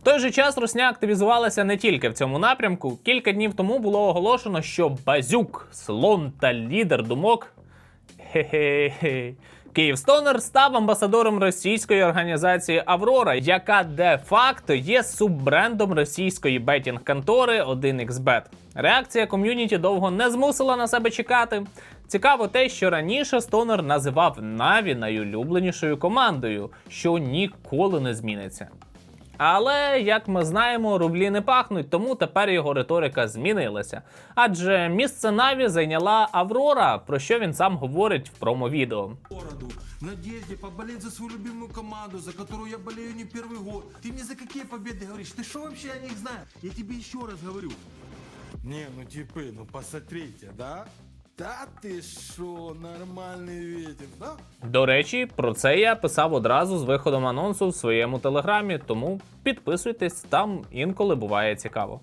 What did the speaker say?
В той же час Русня активізувалася не тільки в цьому напрямку. Кілька днів тому було оголошено, що Базюк, слон та лідер думок Хе-хе-хе. Київстонер став амбасадором російської організації Аврора, яка де-факто є суббрендом російської бетінг-контори 1xBet. Реакція ком'юніті довго не змусила на себе чекати. Цікаво те, що раніше Стонер називав Наві найулюбленішою командою, що ніколи не зміниться. Але, як ми знаємо, рублі не пахнуть, тому тепер його риторика змінилася. Адже місце Наві зайняла Аврора, про що він сам говорить в промо-відео. городу в надежде поболеть за свою любимую команду, за которую я болею не первый год. Ты мне за какие победы говоришь? Ты что вообще о них знаешь? Я тебе еще раз говорю. Не, ну типы, ну посмотрите, да? Да ти що, нормальний ветер, да? До речі, про це я писав одразу з виходом анонсу в своєму телеграмі, тому підписуйтесь, там інколи буває цікаво.